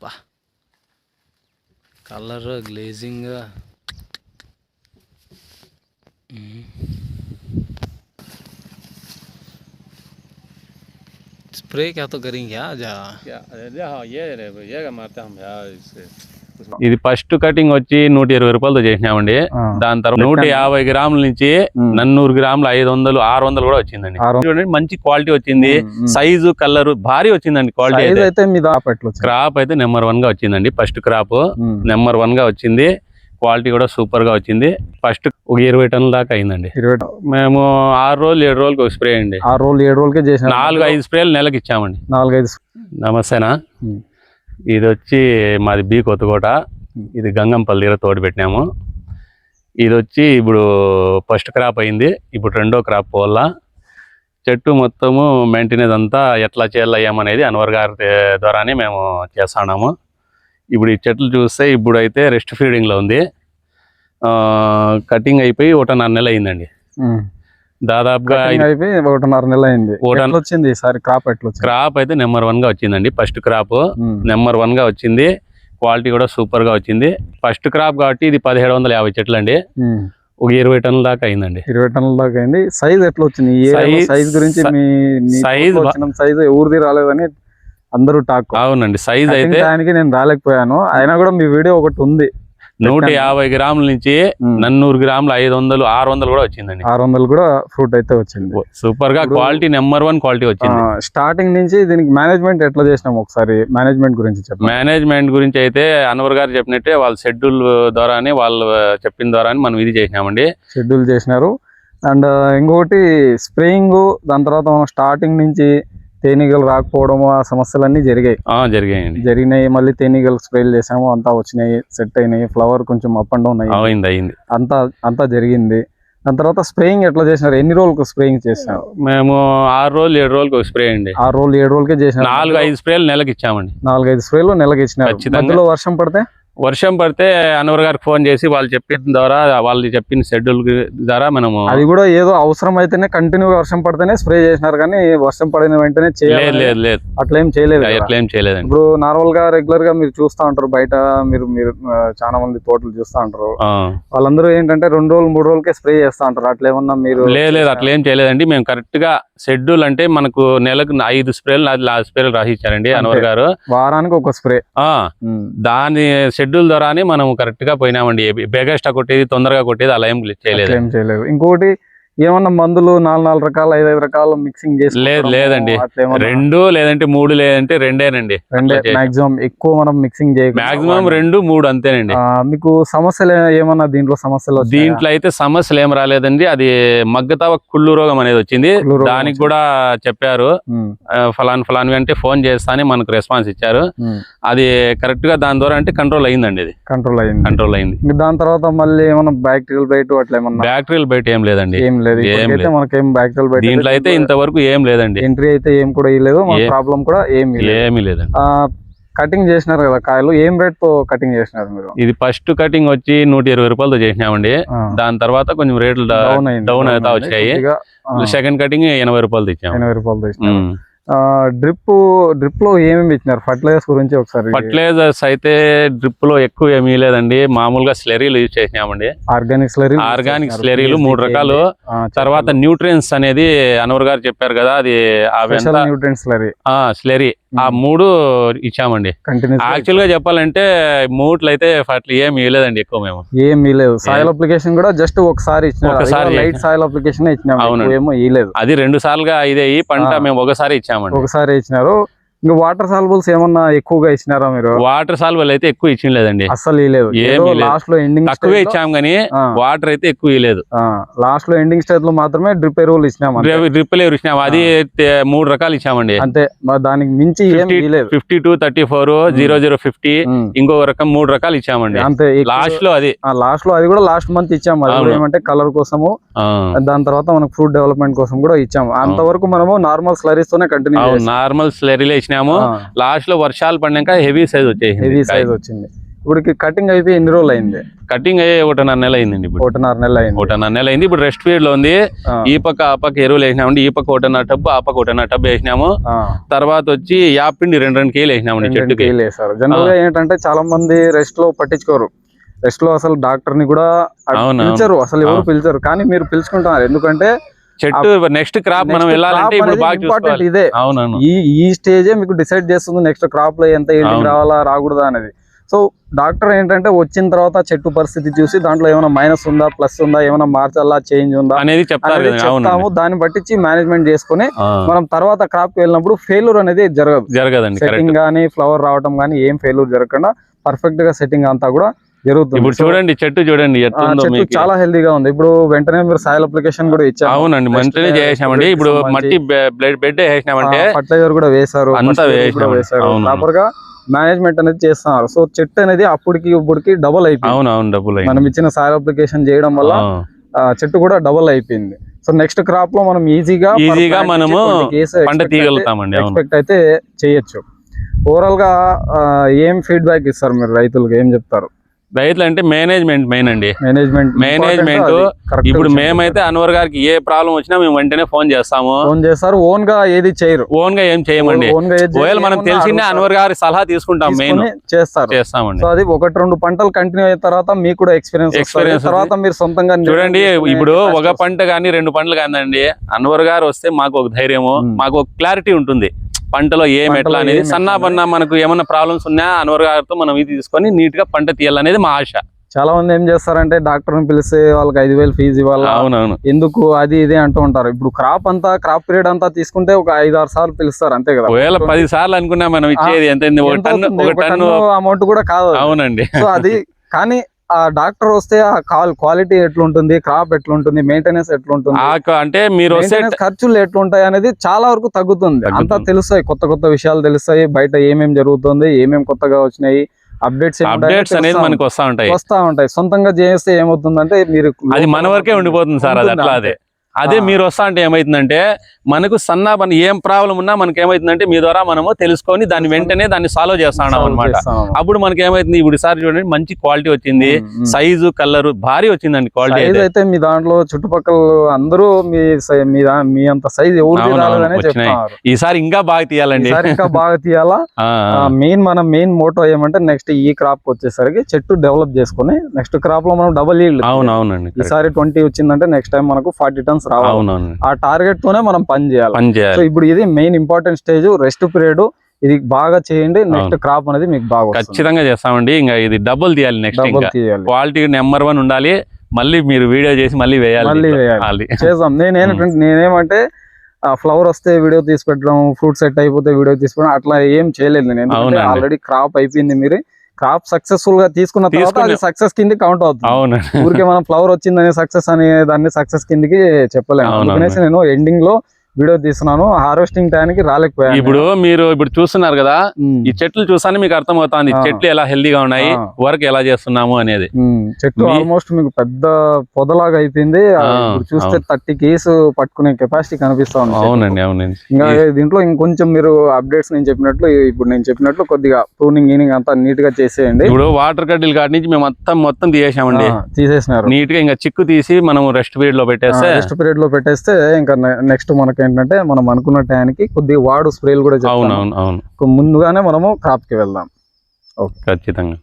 ಅಪ್ಪ colour glazing spray क्या तो करेंगे आज क्या हाँ ये ये मारते हम यार इसे ఇది ఫస్ట్ కటింగ్ వచ్చి నూట ఇరవై రూపాయలతో చేసినామండి. దాని తర్వాత నూట యాభై గ్రాముల నుంచి. నన్నూరు గ్రాములు ఐదు వందలు ఆరు వందలు కూడా వచ్చిందండి. చూడండి మంచి క్వాలిటీ వచ్చింది. సైజు కలర్ భారీ వచ్చిందండి క్వాలిటీ అయితే. క్రాప్ అయితే నెంబర్ వన్గా వచ్చిందండి ఫస్ట్ క్రాప్. నెంబర్ వన్గా వచ్చింది. క్వాలిటీ కూడా సూపర్గా వచ్చింది. ఫస్ట్ ఒక ఇరవై టన్నుల దాకా అయిందండి. మేము ఆరు రోజులు ఏడు రోజులకు ఒక స్ప్రే అండి. ఆరు రోజులు ఏడు రోజులకే చేసిన. నాలుగు ఐదు స్ప్రేలు నెలకి ఇచ్చామండి. నాలుగైదు నమస్తేనా? ఉమ్. ఇది వచ్చి మాది బి కొత్తకోట. ఇది గంగంపల్లి దగ్గర తోడు పెట్టినాము. ఇది వచ్చి ఇప్పుడు ఫస్ట్ క్రాప్ అయింది. ఇప్పుడు రెండో క్రాప్ వల్ల చెట్టు మొత్తము మెయింటెనెన్స్ అంతా ఎట్లా చేయాలయ్యామనేది అన్వర్ గారి ద్వారానే మేము చేస్తున్నాము ఇప్పుడు ఈ చెట్లు చూస్తే ఇప్పుడు అయితే రెస్ట్ ఫీడింగ్లో ఉంది. కటింగ్ అయిపోయి ఒకటిన్నర నెల అయిందండి. దాదాపుగా అయిపోయి ఒకటిన్నర నెల అయింది వచ్చింది ఈసారి క్రాప్ ఎట్లా క్రాప్ అయితే నెంబర్ వన్గా వచ్చిందండి. First crop. నెంబర్ వన్గా వచ్చింది. క్వాలిటీ కూడా సూపర్గా వచ్చింది. ఫస్ట్ క్రాప్ కాబట్టి ఇది పదిహేడు వందల యాభై చెట్లు అండి ఉమ్. ఒక ఇరవై టన్నుల దాకా అయిందండి. ఇరవై టన్నుల దాకా అయింది. సైజ్ ఎట్లా వచ్చింది సైజ్ గురించి స- మీ size బా- వచ్చిన సైజ్ ఊరిది రాలేదని అందరూ టాక్ అవునండి. సైజ్ అయితే దానికి నేను రాలేకపోయాను. అయినా కూడా మీ వీడియో ఒకటి ఉంది. నూట యాభై గ్రాముల నుంచి. నన్నూరు గ్రాములు ఐదు వందలు ఆరు వందలు కూడా వచ్చిందండి. ఆరు వందలు కూడా ఫ్రూట్ అయితే వచ్చింది. సూపర్గా క్వాలిటీ నెంబర్ వన్ క్వాలిటీ వచ్చింది. స్టార్టింగ్ నుంచి దీనికి మేనేజ్మెంట్ ఎట్లా చేసినాం ఒకసారి? మేనేజ్మెంట్ గురించి చెప్పండి. మేనేజ్మెంట్ గురించి అయితే అన్వర్ గారు చెప్పినట్టే వాళ్ళ షెడ్యూల్ ద్వారానే వాళ్ళు చెప్పిన ద్వారానే మనం ఇది చేసినామండి. షెడ్యూల్ చేసినారు. అండ్ ఇంకొకటి స్ప్రేయింగ్ దాని తర్వాత మనం స్టార్టింగ్ నుంచి తేనీగలు రాకపోవడము ఆ సమస్యలన్నీ జరిగాయి. జరిగాయండి. జరిగినాయి మళ్ళీ తేనీగలు స్ప్రేలు చేసాము అంతా వచ్చినాయి సెట్ అయినాయి ఫ్లవర్ కొంచెం అప్ అండ్ డౌన్ అయింది అయింది. అంతా అంతా జరిగింది. దాని తర్వాత స్ప్రేయింగ్ ఎట్లా చేసినారు? ఎన్ని రోజులకు స్ప్రేయింగ్ చేసినారు? మేము ఆరు రోజులు ఏడు రోజులకు స్ప్రే అండి. ఆరు రోజులు ఏడు రోజులకే చేసినారు. నాలుగు ఐదు స్ప్రేలు నెలకి ఇచ్చామండి. నాలుగైదు స్ప్రేలు నెలకి ఇచ్చినారు. ఖచ్చితంగా. మధ్యలో వర్షం పడితే? వర్షం పడితే అన్వర్ గారికి ఫోన్ చేసి వాళ్ళు చెప్పిన ద్వారా వాళ్ళు చెప్పిన షెడ్యూల్ ద్వారా మనము అది కూడా ఏదో అవసరం అయితేనే కంటిన్యూ వర్షం పడితేనే స్ప్రే చేసినారు కానీ వర్షం పడిన వెంటనే లేదు చేయాలి లేదు. అట్లా ఏం చేయలేదు ఏం చేయలేదండి. ఇప్పుడు నార్మల్గా రెగ్యులర్గా మీరు చూస్తా ఉంటారు బయట మీరు మీరు చాలా మంది తోటలు చూస్తా ఉంటారు. వాళ్ళందరూ ఏంటంటే రెండు రోజులు మూడు రోజులకే స్ప్రే చేస్తా ఉంటారు. అట్లా ఏమన్నా మీరు లేదు అట్లా ఏం చేయలేదండి. మేము కరెక్ట్గా షెడ్యూల్ అంటే మనకు నెలకు ఐదు స్ప్రేలు స్ప్రేలు రాసిచ్చారండి అన్వర్ గారు. వారానికి ఒక స్ప్రే. ఆ. దాని షెడ్యూల్ ద్వారానే మనం కరెక్ట్గా పోయినామండి. బేగస్టా కొట్టేది తొందరగా కొట్టేది అలా ఏం చేయలేదు ఏం చేయలేదు. ఏమన్నా మందులు నాలుగు నాలుగు రకాలు ఐదు ఐదు రకాలు మిక్సింగ్ చేసి లేదు, లేదండి. రెండు లేదంటే మూడు లేదంటే రెండేనండి. రెండే మాక్సిమం ఎక్కువ మనం మిక్సింగ్ చేయకుండా మాక్సిమం. రెండు మూడు అంతేనండి. మీకు సమస్యలు ఏమన్నా దీంట్లో సమస్యలు? దీంట్లో అయితే సమస్యలు ఏం రాలేదండి. అది మగ్గతావ కుళ్ళు రోగం అనేది వచ్చింది. దానికి. కూడా చెప్పారు. ఫలాన్ ఫలాన్ అంటే ఫోన్ చేస్తానే మనకు రెస్పాన్స్ ఇచ్చారు. అది కరెక్ట్గా దాని ద్వారా అంటే కంట్రోల్ అయిందండి ఇది. కంట్రోల్ అయింది కంట్రోల్ అయింది దాని తర్వాత మళ్ళీ ఏమన్నా బ్యాక్టీరియల్ బయట అట్లా ఏమన్నా? బ్యాక్టీరియల్ బయట ఏం లేదండి. ఏం లేదు లేదు. మనకేం బయట దీంట్లో అయితే ఇంతవరకు ఏం లేదండి. ఎంట్రీ అయితే ఏం కూడా ఇవ్వలేదు మన ఏ- ప్రాబ్లం కూడా ఏం లేదు. ఏమీ లేదండి. కటింగ్ చేసినారు కదా కాయలు. ఏం రేట్తో కటింగ్ చేసినారు మీరు? ఇది ఫస్ట్ కటింగ్ వచ్చి నూట ఇరవై రూపాయలతో చేసినామండి. దాని తర్వాత కొంచెం రేట్లు డౌన్ అవుతా. వచ్చాయి. సెకండ్ కటింగ్ ఎనభై రూపాయలు ఇచ్చాము. ఎనభై రూపాయలు. డ్రిప్ డ్రిప్లో ఏమేమి ఇచ్చినారు? ఫర్టిలైజర్స్ గురించి ఒకసారి. ఫర్టిలైజర్స్ అయితే డ్రిప్లో ఎక్కువ ఏమీ లేదండి. మామూలుగా స్లెరీలు యూజ్ చేసినామండి. ఆర్గానిక్ స్లరీ ఆర్గానిక్ స్లెరీలు మూడు రకాలు. తర్వాత న్యూట్రియన్స్ అనేది అనవర్ గారు చెప్పారు కదా అది అవి స్పెషల్ న్యూట్రియన్ స్లరీ ఆ స్లెరీ ఆ మూడు ఇచ్చామండి. యాక్చువల్గా చెప్పాలంటే మూట్లు అయితే అట్లా ఏమి ఇవ్వలేదండి ఎక్కువ మేము. ఏం లేదు సాయిల్ అప్లికేషన్ కూడా జస్ట్ ఒకసారి ఒకసారి లైట్ సాయిల్ అప్లికేషన్ ఇచ్చినాము. ఎక్కువ ఏమో ఇయలేదు అది రెండు సార్లుగా ఇదే పంట. మేము ఒకసారి ఇచ్చామండి. ఒకసారి ఇచ్చినారు. ఇంకా వాటర్ సాల్బుల్స్ ఏమన్నా ఎక్కువగా ఇచ్చినారా మీరు? వాటర్ సాల్వల్ అయితే ఎక్కువ ఇయలేదు ఏం ఏదో ఇయ్యలేదు. లాస్ట్లో ఎండింగ్ తక్కువే ఇచ్చాం గానీ వాటర్ అయితే ఎక్కువ ఇవ్వలేదు లాస్ట్లో ఎండింగ్ స్టేజ్లో మాత్రమే డ్రిప్ ఎరువులు ఇచ్చినాం అంతే. డ్రిప్పులు ఇచ్చినాం. అది మూడు రకాలు ఇచ్చామండి. అంతే. దానికి మించి fifty two thirty four zero zero fifty. ఇంకో రకం మూడు రకాలు ఇచ్చామండి. అంతే. లాస్ట్లో అది. లాస్ట్లో అది కూడా లాస్ట్ మంత్ ఇచ్చాము అది. ఏమంటే కలర్ కోసము. దాని తర్వాత మనకు ఫ్రూట్ డెవలప్మెంట్ కోసం కూడా ఇచ్చాము. అంతవరకు మనము నార్మల్ స్లరీస్ తోనే కంటిన్యూ నార్మల్ స్లెరీలో ఇచ్చినాము లాస్ట్లో వర్షాలు పడినాక హెవీ సైజ్ హెవీ వచ్చేసింది సైజ్ వచ్చింది. ఇప్పటికి కటింగ్ అయిపోయి ఎన్ని రోజులు అయింది? కటింగ్ అయ్యే ఒకటిన్నర నెల అయిందండి ఇప్పుడు. ఒకటిన్నర నెల అయింది. ఒకటిన్నర నెల అయింది. ఇప్పుడు రెస్ట్ పీరియడ్లో ఉంది. ఈ పక్క ఆ పక్క ఎరువులు వేసినామండి. ఈ పక్క ఒకటిన్నర టబ్బు ఆ పక్క ఒకటిన్నర టబ్బు వేసినాము. తర్వాత వచ్చి యాపిండి రెండు రెండు కేలు వేసినామండి చెట్టుకి. వేశారు. జనరల్గా ఏంటంటే చాలా మంది రెస్ట్లో పట్టించుకోరు. రెస్ట్లో అసలు డాక్టర్ని కూడా పిలిచరు. అసలు ఎవరు. పిలిచరు. కానీ మీరు పిలుచుకుంటున్నారు. ఎందుకంటే చెట్టు నెక్స్ట్ క్రాప్ మనం వెళ్ళాలంటే ఇప్పుడు బాగా చూసుకోవాలి. ఇదే. అవునవును. ఈ ఈ స్టేజే మీకు డిసైడ్ చేస్తుంది నెక్స్ట్ క్రాప్లో ఎంత ఏంటి. రావాలా రాకూడదా అనేది. సో డాక్టర్ ఏంటంటే వచ్చిన తర్వాత చెట్టు పరిస్థితి చూసి దాంట్లో ఏమైనా మైనస్ ఉందా ప్లస్ ఉందా ఏమైనా మార్చాలా చేంజ్ ఉందా అనేది చెప్తాము. దాన్ని బట్టించి మేనేజ్మెంట్ చేసుకుని మనం తర్వాత క్రాప్ వెళ్ళినప్పుడు ఫెయిల్యూర్ అనేది జరగదు. జరగదండి సెట్టింగ్ కానీ ఫ్లవర్ రావటం కానీ ఏం ఫెయిల్యూర్ జరగకుండా పర్ఫెక్ట్గా సెట్టింగ్ అంతా కూడా జరుగుతుంది. ఇప్పుడు చూడండి చెట్టు చూడండి చెట్టు చాలా హెల్దీగా ఉంది. ఇప్పుడు వెంటనే మీరు సాయిల్ అప్లికేషన్ కూడా ఇచ్చారు అవునండి మంచిగానే చేసామండి ఇప్పుడు మట్టి బెడ్ బెడ్ వేసినామంటే ఫర్టిలైజర్ కూడా వేశారు. అంతా అవును. ప్రాపర్గా మేనేజ్మెంట్ అనేది చేస్తున్నారు. సో చెట్టు అనేది అప్పటికి ఇప్పటికి డబుల్ అయిపోయింది. అవును అవును డబ్బులు అయింది. మనం ఇచ్చిన సాయిల్ అప్లికేషన్ చేయడం వల్ల చెట్టు కూడా డబుల్ అయిపోయింది. సో నెక్స్ట్ క్రాప్లో మనం ఈజీగా ఈజీగా మనము పంట తీయగలుగుతామండి అవును. ఎక్స్పెక్ట్ అయితే చేయొచ్చు. ఓవరాల్గా ఏం ఫీడ్బ్యాక్ ఇస్తారు మీరు రైతులకు? ఏం చెప్తారు? రైతులు అంటే మేనేజ్మెంట్ మెయిన్ అండి. మేనేజ్మెంట్ మేనేజ్మెంట్ ఇప్పుడు మేమైతే అన్వర్ గారికి ఏ ప్రాబ్లం వచ్చినా మేము వెంటనే ఫోన్ చేస్తాము. ఫోన్ చేస్తారు ఓన్గా ఏది చేయరు. ఓన్గా ఏం చేయమండి. ఒకవేళ ఏమున్నా తెలిసిందే. అన్వర్ గారి సలహా తీసుకుంటాం మెయిన్ చేస్తారు. చేస్తామండి. అది ఒకటి రెండు పంటలు కంటిన్యూ అయిన తర్వాత మీకు కూడా ఎక్స్పీరియన్స్ ఎక్స్పీరియన్స్ తర్వాత మీరు సొంతంగా చూడండి ఇప్పుడు ఒక పంట కానీ రెండు పంటలు కాదండి అన్వర్ గారు వస్తే మాకు ఒక ధైర్యము మ్మ్. మాకు ఒక క్లారిటీ ఉంటుంది. పంటలో ఏం ఎట్లా అనేది ఏం సన్నా ఎట్లా పన్నా మనకు ఏమైనా ప్రాబ్లమ్స్ ఉన్నా అన్వర్ గారితో మనం ఇది తీసుకొని నీట్గా పంట తీయాలనేది మా ఆశ. చాలా మంది ఏం చేస్తారంటే డాక్టర్ని పిలిస్తే వాళ్ళకి ఐదు వేలు ఫీజు ఇవ్వాలి? అవునవును. ఎందుకు? అది ఇది అంటూ ఉంటారు. ఇప్పుడు క్రాప్ అంతా క్రాప్ పీరియడ్ అంతా తీసుకుంటే ఒక ఐదు ఆరు సార్లు పిలుస్తారు అంతే కదా. ఒకవేళ పది సార్లు అనుకున్నా మనం ఇచ్చేది ఎంత అమౌంట్ కూడా కాదు. అవునండి. సో అది కానీ ఆ డాక్టర్ వస్తే ఆ కాల్ క్వాలిటీ ఎట్లుంటుంది క్రాప్ ఎట్లుంటుంది మెయింటెనెన్స్ ఎట్లుంటుంది అంటే మీరు ఖర్చులు ఎట్లుంటాయి అనేది చాలా వరకు తగ్గుతుంది అంతా. తెలుస్తాయి కొత్త కొత్త విషయాలు తెలుస్తాయి బయట ఏమేం జరుగుతుంది ఏమేం కొత్తగా వచ్చినాయి అప్డేట్స్ అప్డేట్స్ అనేది మనకు వస్తా ఉంటాయి వస్తా ఉంటాయి సొంతంగా చేస్తే ఏమవుతుందంటే మీరు అది మన వరకే ఉండిపోతుంది సార్ అది అట్లా. అదే అదే. మీరు వస్తా అంటే ఏమైతుందంటే మనకు సన్నా ఏం ప్రాబ్లం ఉన్నా మనకి ఏమైతుందంటే మీ ద్వారా మనము తెలుసుకొని దాన్ని వెంటనే దాన్ని సాల్వ్ చేస్తాం అనమాట అప్పుడు మనకి ఏమైతుంది ఇప్పుడు సారి చూడండి మంచి క్వాలిటీ వచ్చింది. సైజు కలర్ భారీ వచ్చిందండి క్వాలిటీ అయితే. మీ దాంట్లో చుట్టుపక్కల అందరూ మీ మీ అంత సైజ్ ఎవరు ఈసారి ఇంకా బాగా తీయాలండి. ఈసారి ఇంకా బాగా తీయాలా. మెయిన్ మన మెయిన్ మోటో ఏమంటే నెక్స్ట్ ఈ క్రాప్ వచ్చేసరికి చెట్టు డెవలప్ చేసుకుని నెక్స్ట్ క్రాప్లో మనం డబల్ ఈల్డ్ అవును అవునండి correct. ఈసారి ట్వంటీ వచ్చిందంటే నెక్స్ట్ టైం మనకు ఫార్టీ టన్స్ రావాలి. అవునవును. ఆ టార్గెట్ తోనే మనం పని చేయాలి. సో ఇప్పుడు ఇది main important stage rest period ఇది బాగా చేయండి నెక్స్ట్ క్రాప్ అనేది మీకు బాగా. ఖచ్చితంగా చేస్తామండి. ఇంకా ఇది డబుల్ తీయాలి నెక్స్ట్ క్వాలిటీ నెంబర్ వన్ ఉండాలి. మళ్ళీ మీరు వీడియో చేసి మళ్ళీ వేయాలి మళ్ళీ. వేయాలి. చేద్దాం. నేను నేనేమంటే ఫ్లవర్ వస్తే వీడియో తీసి పెట్టడం ఫ్రూట్ సెట్ అయిపోతే వీడియో తీసి పెట్టడం అట్లా ఏం చేయలేదు నేను. ఆల్రెడీ క్రాప్ అయిపోయింది మీరు. క్రాప్ సక్సెస్ఫుల్గా తీసుకున్న తర్వాత అది సక్సెస్ కింద కౌంట్ అవుతుంది. ఊరికే మనం ఫ్లవర్ వచ్చిందని సక్సెస్ అనే దాన్ని సక్సెస్ కిందకి చెప్పలేము నేను ఎండింగ్లో వీడియో తీస్తున్నాను హార్వెస్టింగ్ టైంకి రాలేకపోయాను ఇప్పుడు మీరు ఇప్పుడు చూస్తున్నారు కదా. ఈ చెట్లు చూసానే మీకు అర్థమవుతుంది ఆ. చెట్లు ఎలా హెల్దీగా ఉన్నాయి. వర్క్ ఎలా చేస్తున్నాము అనేది చెట్టు మీ- ఆల్మోస్ట్ మీకు పెద్ద పొదలాగా అయిపోయింది చూస్తే. థర్టీ కేస్ పట్టుకునే కెపాసిటీ కనిపిస్తా ఉంది చెట్టుకు. అవునండి అవునండి ఇంకా దీంట్లో ఇంకొంచెం మీరు అప్డేట్స్ నేను చెప్పినట్లు ఇప్పుడు నేను చెప్పినట్లు కొద్దిగా ప్రూనింగ్ గీనింగ్ అంతా నీట్గా చేసేయండి ఇప్పుడు వాటర్ కడ్డీలు కాడి నుంచి మేము మొత్తం మొత్తం తీసేసామండి తీసేసినారు నీట్గా ఇంకా చిక్కు తీసి మనం రెస్ట్ పీరియడ్లో పెట్టేస్తే నెక్స్ట్ పీరియడ్లో పెట్టేస్తే ఇంకా నెక్స్ట్ మనకి ఏంటంటే మనం అనుకున్న టైంకి కొద్దిగా వాడు స్ప్రేలు కూడా అవును. ముందుగానే మనము క్రాప్కి వెళ్దాం. ఖచ్చితంగా.